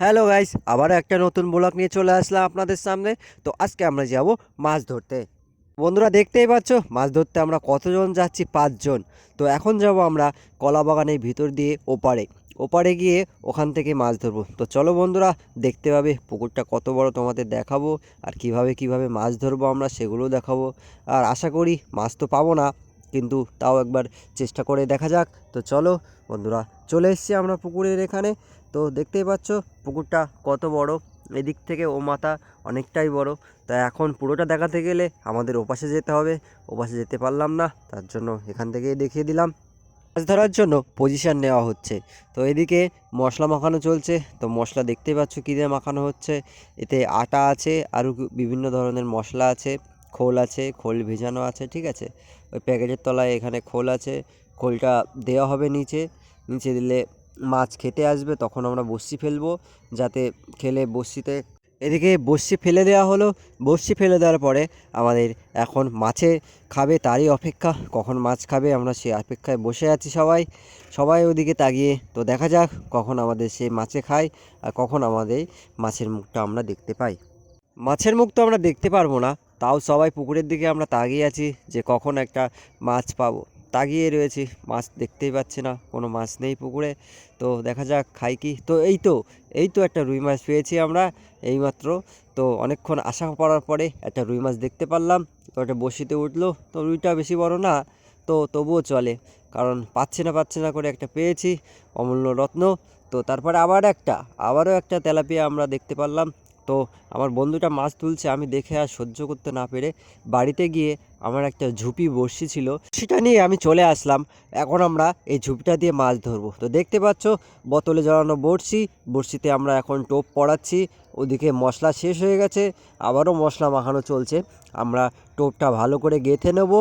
Hello guys আবার একটা নতুন ব্লগ নিয়ে চলে আসলাম আপনাদের সামনে। তো আজকে আমরা যাব মাছ ধরতে। বন্ধুরা দেখতেই পাচ্ছ, মাছ ধরতে আমরা কতজন যাচ্ছি? পাঁচজন। তো এখন যাব আমরা কলা বাগানের ভিতর দিয়ে ওপারে। ওপারে গিয়ে ওখান থেকে মাছ ধরবো। তো চলো বন্ধুরা, দেখতে পাবে পুকুরটা কত বড়, তোমাদের দেখাবো। আর কীভাবে কীভাবে মাছ ধরবো আমরা সেগুলোও দেখাবো। আর আশা করি মাছ তো পাবো না কিন্তু তাও একবার চেষ্টা করে দেখা যাক। তো চলো বন্ধুরা, চলে এসেছি আমরা পুকুরের এখানে। তো দেখতেই পাচ্ছ, পুকুরটা কত বড়। এদিক থেকে ও মাথা অনেকটাই বড়। তা এখন পুরোটা দেখাতে গেলে আমাদের ওপাশে যেতে হবে। ওপাশে যেতে পারলাম না, তার জন্য এখান থেকেই দেখিয়ে দিলাম। মাছ ধরার জন্য পজিশান নেওয়া হচ্ছে। তো এদিকে মশলা মাখানো চলছে। তো মশলা দেখতেই পাচ্ছ কী দিয়ে মাখানো হচ্ছে। এতে আটা আছে, আরও বিভিন্ন ধরনের মশলা আছে। খোল আছে, খোল ভেজানো আছে, ঠিক আছে? ওই প্যাকেটের তলায় এখানে খোল আছে, খোলটা দেওয়া হবে নিচে। নিচে দিলে মাছ খেতে আসবে, তখন আমরা বড়শি ফেলব, যাতে খেলে বড়শিতে এদিকে বড়শি ফেলে দেওয়া হলো। বড়শি ফেলে দেওয়ার পরে আমাদের এখন মাছে খাবে, তারই অপেক্ষা। কখন মাছ খাবে আমরা সেই অপেক্ষায় বসে আছি সবাই। সবাই ওদিকে তাকিয়ে, তো দেখা যাক কখন আমাদের সেই মাছে খায় আর কখন আমাদের মাছের মুখটা আমরা দেখতে পাই। মাছের মুখ তো আমরা দেখতে পারব না তাও সবাই পুকুরের দিকে আমরা তাকিয়ে আছি যে কখন একটা মাছ পাবো। তাকিয়ে রয়েছি, মাছ দেখতেই পাচ্ছি না, কোনো মাছ নেই পুকুরে। তো দেখা যাক, খাই কি? তো এই তো এই তো একটা রুই মাছ পেয়েছি আমরা এইমাত্র। তো অনেকক্ষণ আশা করার পরে একটা রুই মাছ দেখতে পারলাম তো একটা বসিতে উঠল। তো রুইটা বেশি বড় না, তো তবুও চলে, কারণ পাচ্ছি না পাচ্ছি না করে একটা পেয়েছি, অমূল্য রত্ন। তো তারপরে আবার একটা, আবারও একটা তেলাপিয়া আমরা দেখতে পারলাম। তো আমার বন্ধুটা মাছ তুলছে, আমি দেখে আর সহ্য করতে না পেরে বাড়িতে গিয়ে আমার একটা ঝুপি বড়শি ছিল, সেটা নিয়ে আমি চলে আসলাম। এখন আমরা এই ঝুপিটা দিয়ে মাছ ধরবো। তো দেখতে পাচ্ছ, বোতলে জড়ানো বড়শি, বড়শিতে আমরা এখন টোপ পড়াচ্ছি, ওদিকে মশলা শেষ হয়ে গেছে, আবারও মশলা মাখানো চলছে। আমরা টোপটা ভালো করে গেঁথে নেব।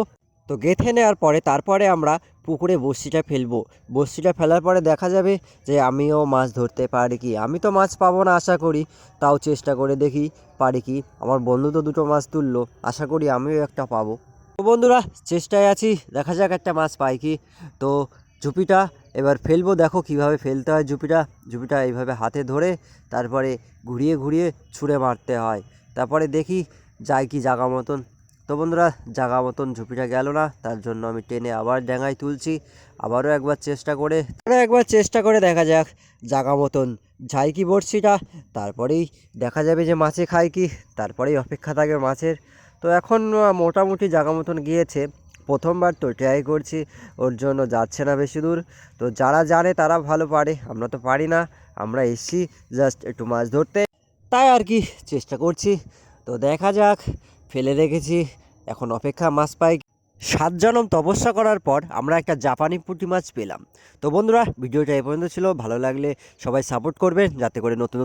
তো গেঁথে নেওয়ার পরে তারপরে আমরা পুকুরে বড়শিটা ফেলব। বড়শিটা ফেলার পরে দেখা যাবে যে আমিও মাছ ধরতে পারি কি? আমি তো মাছ পাবো না, আশা করি। তাও চেষ্টা করে দেখি পারি কি? আমার বন্ধু তো দুটো মাছ তুললো, আশা করি আমিও একটা পাবো। তো বন্ধুরা, চেষ্টায় আছি, দেখা যাক একটা মাছ পাই কি। তো ঝুপিটা এবার ফেলব, দেখো কীভাবে ফেলতে হয় ঝুপিটা। ঝুপিটা এইভাবে হাতে ধরে তারপরে ঘুরিয়ে ঘুরিয়ে ছুঁড়ে মারতে হয়। তারপরে দেখি যায় কি জাগা মতন। তো বন্ধুরা, জাগা মতন ঝুপিটা গেল না, তার জন্য আমি টেনে আবার ড্যাঙায় তুলছি। আবারও একবার চেষ্টা করে একবার চেষ্টা করে দেখা যাক, জাগা মতন যায় কি বড়শিটা, তারপরেই দেখা যাবে যে মাছে খায় কি, তারপরেই অপেক্ষা থাকে মাছের। তো এখন মোটামুটি জাগা মতন গিয়েছে, প্রথমবার তো ট্রাই করছি, ওর জন্য যাচ্ছে না বেশি দূর। তো যারা জানে তারা ভালো পারে, আমরা তো পারি না, আমরা এসছি জাস্ট একটু মাছ ধরতে। তাই আর কি, চেষ্টা করছি। তো দেখা যাক ফেলে রেখেছি। এখন অপেক্ষা মাছ পাই। সাত জনম তপস্যা করার পর আমরা একটা জাপানি পুঁটি মাছ পেলাম। তো বন্ধুরা, ভিডিওটা এ পর্যন্ত ছিল। ভালো লাগলে সবাই সাপোর্ট করবেন, যাতে করে নতুন নতুন